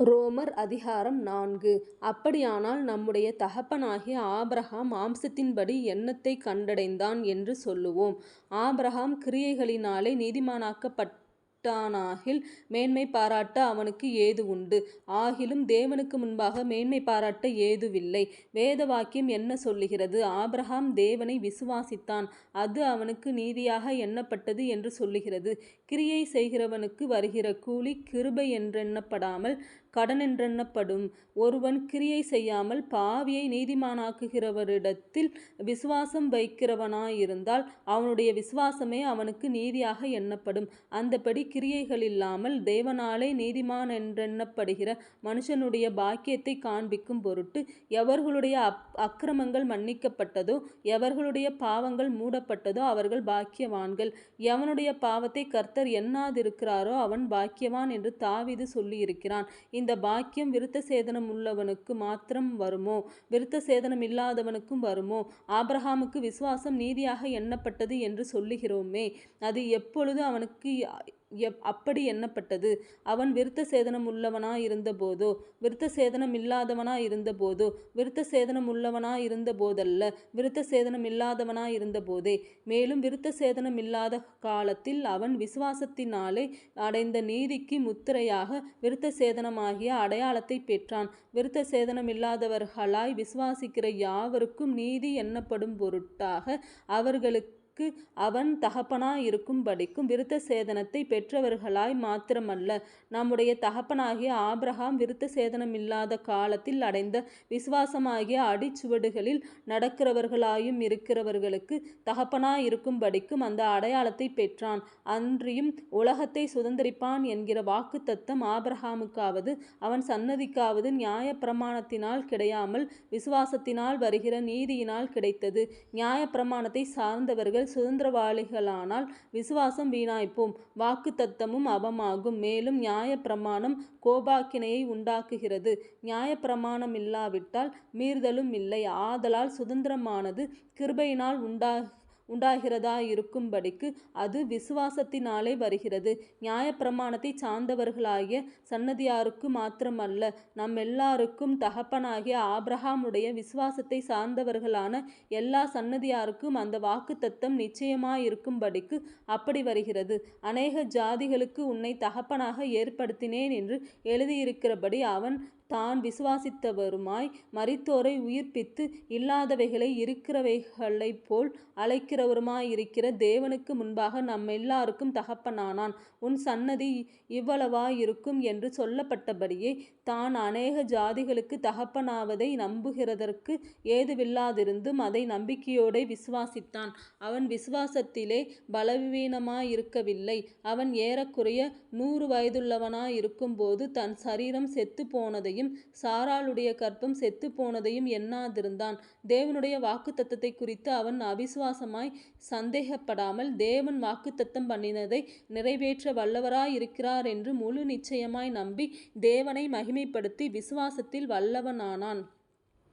ரோமர் அதிகாரம் நான்கு அப்படியானால் நம்முடைய தகப்பனாகிய ஆபிரகாம் மாம்சத்தின்படி என்னத்தைக் கண்டடைந்தான் என்று சொல்லுவோம் ஆபிரகாம் கிரியைகளினாலே நீதிமானாக்கப்பட்டானாகில் மேன்மை பாராட்ட அவனுக்கு ஏது உண்டு? ஆகிலும் தேவனுக்கு முன்பாக மேன்மை பாராட்ட ஏதுவில்லை. வேத வாக்கியம் என்ன சொல்லுகிறது? ஆபிரகாம் தேவனை விசுவாசித்தான் அது அவனுக்கு நீதியாக எண்ணப்பட்டது என்று சொல்லுகிறது. கிரியை செய்கிறவனுக்கு வருகிற கூலி கிருபை என்றெண்ணப்படாமல் கடனென்றெண்ணப்படும். ஒருவன் கிரியை செய்யாமல் பாவியை நீதிமானாக்குகிறவரிடத்தில் விசுவாசம் வைக்கிறவனாயிருந்தால் அவனுடைய விசுவாசமே அவனுக்கு நீதியாக எண்ணப்படும். அந்தபடி கிரியைகள் இல்லாமல் தேவனாலே நீதிமானென்றெண்ணப்படுகிற மனுஷனுடைய பாக்கியத்தை காண்பிக்கும் பொருட்டு எவர்களுடைய அக்கிரமங்கள் மன்னிக்கப்பட்டதோ எவர்களுடைய பாவங்கள் மூடப்பட்டதோ அவர்கள் பாக்கியவான்கள். எவனுடைய பாவத்தை கர்த்தர் எண்ணாதிருக்கிறாரோ அவன் பாக்கியவான் என்று தாவிது சொல்லியிருக்கிறான். இந்த பாக்கியம் விருத்த சேதனம் உள்ளவனுக்கு மாத்திரம் வருமோ? விருத்த சேதனம் இல்லாதவனுக்கும் வருமோ? ஆபிரஹாமுக்கு விசுவாசம் நீதியாக எண்ணப்பட்டது என்று சொல்லுகிறோமே அது எப்பொழுது அவனுக்கு எப் அப்படி எண்ணப்பட்டது? அவன் விருத்த சேதனம் உள்ளவனா இருந்தபோதோ விருத்த சேதனம் இல்லாதவனா இருந்தபோதோ விருத்த சேதனம் உள்ளவனா இருந்தபோதல்ல விருத்த சேதனம் இல்லாதவனா இருந்தபோதே மேலும் விருத்த சேதனம் இல்லாத காலத்தில் அவன் விசுவாசத்தினாலே அடைந்த நீதிக்கு முத்திரையாக விருத்த சேதனமாகிய அடையாளத்தைப் பெற்றான். விருத்த சேதனம் இல்லாதவர்களாய் விசுவாசிக்கிற யாவருக்கும் நீதி எண்ணப்படும் பொருட்டாக அவர்களுக்கு அவன் தகப்பனாயிருக்கும்படிக்கும் விருத்தசேதனத்தைப் பெற்றவர்களாய் மாத்திரமல்ல நம்முடைய தகப்பனாகிய ஆபிரகாம் இல்லாத காலத்தில் அடைந்த விசுவாசமாகிய அடிச்சுவடுகளில் நடக்கிறவர்களாயும் இருக்கிறவர்களுக்கு தகப்பனாயிருக்கும்படிக்கும் அந்த அடையாளத்தைப் பெற்றான். அன்றியும் உலகத்தை சுதந்தரிப்பான் என்கிற வாக்குத்தத்தம் ஆபிரஹாமுக்காவது அவன் சன்னதிக்காவது நியாயப்பிரமாணத்தினால் கிடையாமல் விசுவாசத்தினால் வருகிற நீதியினால் கிடைத்தது. நியாயப்பிரமாணத்தை சார்ந்தவர்கள் சுதந்திரவாளிகளானால் விசுவாசம் வீணாய்ப்போம் வாக்குத்தத்தமும் அவமாகும். மேலும் நியாயப்பிரமாணம் கோபாக்கினையை உண்டாக்குகிறது நியாயப்பிரமாணமில்லாவிட்டால் மீறுதலுமில்லை. ஆதலால் சுதந்திரமானது கிருபையினால் உண்டாகிறதா இருக்கும்படிக்கு அது விசுவாசத்தினாலே வருகிறது. நியாயப்பிரமாணத்தை சார்ந்தவர்களாகிய சன்னதியாருக்கு மாத்திரமல்ல நம்மெல்லாருக்கும் தகப்பனாகிய ஆப்ரஹாமுடைய விசுவாசத்தை சார்ந்தவர்களான எல்லா சன்னதியாருக்கும் அந்த வாக்குத்தத்தம் நிச்சயமாயிருக்கும்படிக்கு அப்படி வருகிறது. அநேக ஜாதிகளுக்கு உன்னை தகப்பனாக ஏற்படுத்தினேன் என்று எழுதியிருக்கிறபடி அவன் தான் விசுவாசித்தவருமாய் மரித்தோரை உயிர்ப்பித்து இல்லாதவைகளை இருக்கிறவைகளைப் போல் அழைக்க இருக்கிறவைகளைப்போல் தேவனுக்கு முன்பாக நம்மெல்லாருக்கும் தகப்பனானான். உன் சந்நதி இவ்வளவா இருக்கும் என்று சொல்லப்பட்டபடியே தான் அநேக ஜாதிகளுக்கு தகப்பனாவதை நம்புகிறதற்கு ஏதுவில்லாதிருந்தும் அதை நம்பிக்கையோடு விசுவாசித்தான். அவன் விசுவாசத்திலே பலவீனமாயிருக்கவில்லை. அவன் ஏறக்குறைய நூறு வயதுள்ளவனாயிருக்கும்போது தன் சரீரம் செத்துப்போனதையும் சாராளுடைய கர்ப்பம் செத்துப்போனதையும் எண்ணாதிருந்தான். தேவனுடைய வாக்குத்தத்தத்தைக்குறித்து அவன் அவிசுவாசமாய்ச் சந்தேகப்படாமல் தேவன் வாக்குத்தத்தம் பண்ணினதை நிறைவேற்ற வல்லவராயிருக்கிறார் என்று முழு நிச்சயமாய் நம்பி தேவனை மகிமைப்படுத்தி விசுவாசத்தில் வல்லவனானான்.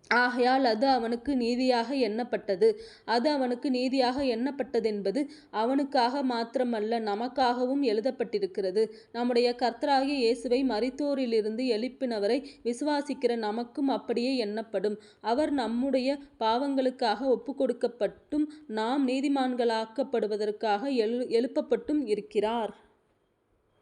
ஆகையால் அது அவனுக்கு நீதியாக எண்ணப்பட்டது. அது அவனுக்கு நீதியாக எண்ணப்பட்டதென்பது அவனுக்காக மாத்திரமல்ல நமக்காகவும் எழுதப்பட்டிருக்கிறது. நம்முடைய கர்த்தராகிய இயேசுவை மரித்தோரிலிருந்து எழுப்பினவரை விசுவாசிக்கிற நமக்கும் அப்படியே எண்ணப்படும். அவர் நம்முடைய பாவங்களுக்காக ஒப்புக்கொடுக்கப்பட்டும் நாம் நீதிமான்களாக்கப்படுவதற்காக எழு எழுப்பப்பட்டும் இருக்கிறார்.